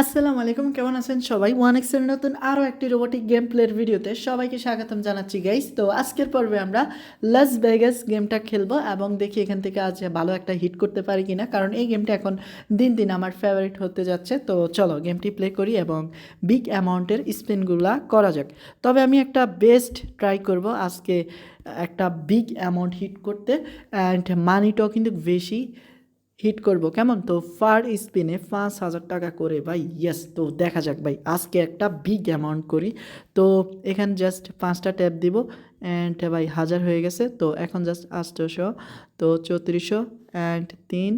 আসসালামু আলাইকুম, কেমন আছেন সবাই? ওয়ান এক্সের নতুন আরও একটি রোবোটিক গেম প্লের ভিডিওতে সবাইকে স্বাগতম জানাচ্ছি গাইস তো আজকের পর্বে আমরা লাস ভেগাস গেমটা খেলব এবং দেখি এখান থেকে আজ ভালো একটা হিট করতে পারি কিনা, কারণ এই গেমটা এখন দিন দিন আমার ফেভারিট হতে যাচ্ছে। তো চলো গেমটি প্লে করি এবং বিগ অ্যামাউন্টের স্পিনগুলা করা যাক। তবে আমি একটা বেস্ট ট্রাই করব আজকে একটা বিগ অ্যামাউন্ট হিট করতে অ্যান্ড মানিটাও কিন্তু বেশি হিট করব। কেমন? তো ফার স্পিনে পাঁচ হাজার টাকা করে, ভাই ইয়েস তো দেখা যাক, ভাই, আজকে একটা বিগ অ্যামাউন্ট করি। তো এখানে জাস্ট পাঁচটা ট্যাপ দিব অ্যান্ড ভাই, হাজার হয়ে গেছে, তো এখন জাস্ট আষ্টশো তো চৌত্রিশশো অ্যান্ড তিন,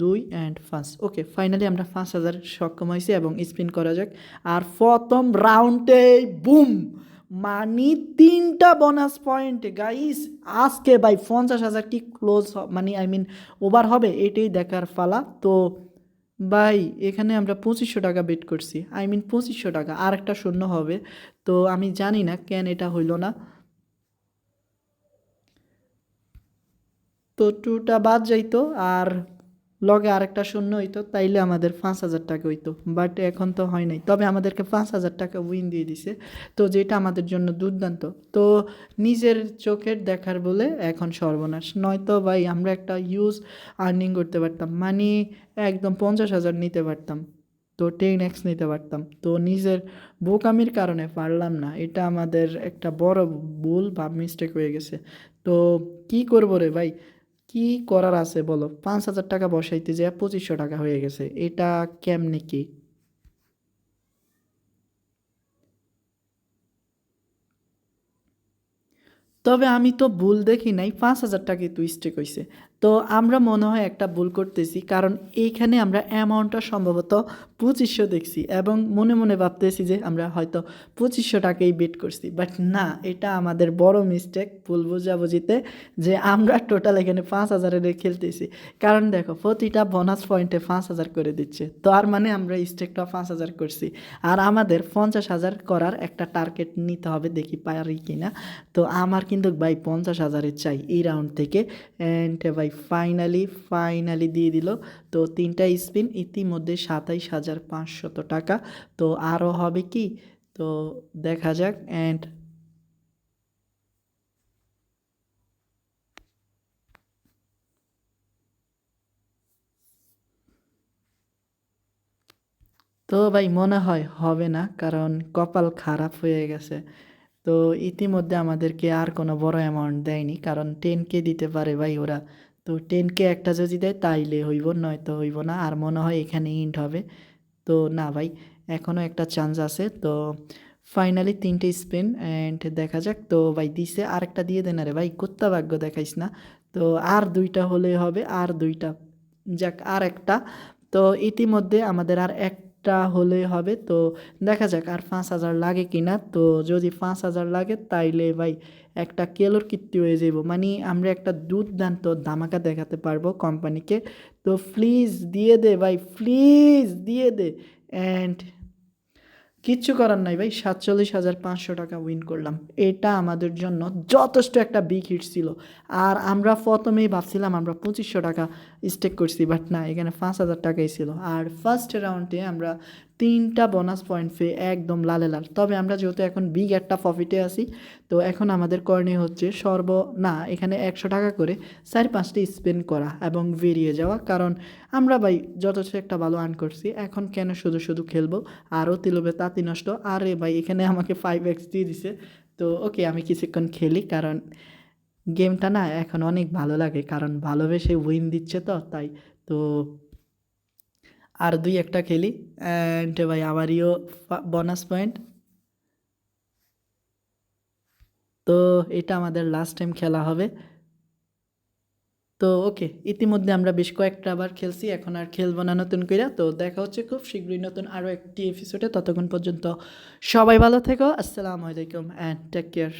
দুই অ্যান্ড পাঁচ। ওকে ফাইনালি আমরা পাঁচ হাজার সক্ষম হয়েছি এবং স্পিন করা যাক। আর প্রথম রাউন্ডে বুম মানি তিনটা বোনাস পয়েন্ট গাইস আজকে ভাই পঞ্চাশ হাজার কি ক্লোজ মানে আই মিন ওভার হবে, এটাই দেখার ফালা। তো, ভাই, এখানে আমরা পঁচিশশো টাকা বেট করছি। আই মিন পঁচিশশো টাকা আর একটা শূন্য হবে। তো, আমি জানি না কেন এটা হইল না। তো টুটা বাদ যাইতো, আর লগে আরেকটা শূন্য হইতো, তাইলে আমাদের পাঁচ হাজার টাকা হইতো। বাট এখন তো হয় নাই। তবে আমাদেরকে পাঁচ হাজার টাকা উইন দিয়ে দিছে। তো যেটা আমাদের জন্য দুর্দান্ত। তো নিজের চোখের দেখার বলে এখন সর্বনাশ। নয়তো ভাই আমরা একটা ইউজ আর্নিং করতে পারতাম। মানে একদম পঞ্চাশ হাজার নিতে পারতাম। তো টেন এক্স নিতে পারতাম। তো নিজের বোকামির কারণে পারলাম না। এটা আমাদের একটা বড় ভুল বা মিস্টেক হয়ে গেছে। তো কি করব রে ভাই? কি করার আছে বলো? পাঁচ হাজার টাকা বসাইতে যে পঁচিশশো টাকা হয়ে গেছে। এটা কেমনে কি? তবে আমি তো ভুল দেখি নাই, পাঁচ হাজার টাকাই তো স্টেক হয়েছে তো আমরা মনে হয় একটা ভুল করতেছি, কারণ এইখানে আমরা অ্যামাউন্টটা সম্ভবত পঁচিশশো দেখছি এবং মনে মনে ভাবতেছি যে আমরা হয়তো পঁচিশশো টাকাই বেট করছি। বাট না, এটা আমাদের বড় মিস্টেক ভুল বুঝাবুঝিতে, যে আমরা টোটাল এখানে পাঁচ হাজারের খেলতেছি। কারণ দেখো, প্রতিটা বোনাস পয়েন্টে পাঁচ হাজার করে দিচ্ছে। তো আর মানে আমরা স্টেকটা পাঁচ হাজার করছি। আর আমাদের পঞ্চাশ হাজার করার একটা টার্গেট নিতে হবে দেখি পারি কি না তো আমার কিন্তু ভাই পঞ্চাশ হাজারের চাই এই রাউন্ড থেকে অ্যান্ড ভাই ফাইনালি ফাইনালি দিয়ে দিল। তো তিনটা স্পিন ইতিমধ্যে সাতাইশ হাজার পাঁচশত টাকা। তো আরও হবে কি? তো দেখা যাক। অ্যান্ড তো ভাই, মনে হয় হবে না, কারণ কপাল খারাপ হয়ে গেছে। তো ইতিমধ্যে আমাদেরকে আর কোনো বড় অ্যামাউন্ট দেয়নি, কারণ টেন কে দিতে পারে ভাই ওরা। তো টেনকে একটা যদি দেয় তাইলে হইব, নয়তো হইব না, আর মনে হয় এখানে ইন্ট হবে। তো না ভাই এখনও একটা চান্স আছে। তো ফাইনালি তিনটে স্পিন অ্যান্ড দেখা যাক। তো ভাই দিছে আর একটা দিয়ে দেন আরে ভাই, কুত্তা ভাগ্য দেখাইস না। তো আর দুইটা হলে হবে, আর দুইটা, যাক, আর একটা। তো ইতিমধ্যে আমাদের আর একটা হলে হবে, তো দেখা যাক আর পাঁচ হাজার লাগে কি না তো যদি পাঁচ হাজার লাগে তাইলে ভাই একটা কেলোর কীর্তি হয়ে যাব মানে আমরা একটা দুর্দান্ত ধামাকা দেখাতে পারব কোম্পানিকে তো প্লিজ দিয়ে দে ভাই প্লিজ দিয়ে দে। অ্যান্ড কিচ্ছু করার নাই ভাই, সাতচল্লিশ হাজার পাঁচশো টাকা উইন করলাম। এটা আমাদের জন্য যথেষ্ট একটা বিগ হিট ছিল। আর আমরা প্রথমেই ভাবছিলাম আমরা পঁচিশশো টাকা স্টেক করছি বাট না, এখানে পাঁচ হাজার টাকাই ছিল। আর ফার্স্ট রাউন্ডে আমরা তিনটা বোনাস পয়েন্ট পেয়ে একদম লালে লাল। তবে আমরা যেহেতু এখন বিগ একটা প্রফিটে আছি, তো এখন আমাদের করণীয় হচ্ছে সর্ব, না, এখানে একশো টাকা করে চার পাঁচটি স্পেন্ড করা এবং বেরিয়ে যাওয়া। কারণ আমরা ভাই যথেষ্ট একটা ভালো আর্ন করছি, এখন কেন শুধু শুধু খেলব? আরও তিলবে তাঁতি নষ্ট। আরে ভাই, এখানে আমাকে ফাইভ এক্স দিয়ে দিছে। তো ওকে আমি কিছুক্ষণ খেলি কারণ গেমটা না এখন অনেক ভালো লাগে। কারণ ভালোবেসে উইন দিচ্ছে তো, তাই। তো আর দুই একটা খেলি। অ্যান্ড ভাই, আমারইও বোনাস পয়েন্ট তো এটা আমাদের লাস্ট টাইম খেলা হবে। তো ওকে ইতিমধ্যে আমরা বেশ কয়েকটা আবার খেলছি, এখন আর খেলব না নতুন করে তো দেখা হচ্ছে খুব শীঘ্রই নতুন আরও একটি এপিসোডে ততক্ষণ পর্যন্ত সবাই ভালো থেকো, আসসালামু আলাইকুম অ্যান্ড টেক কেয়ার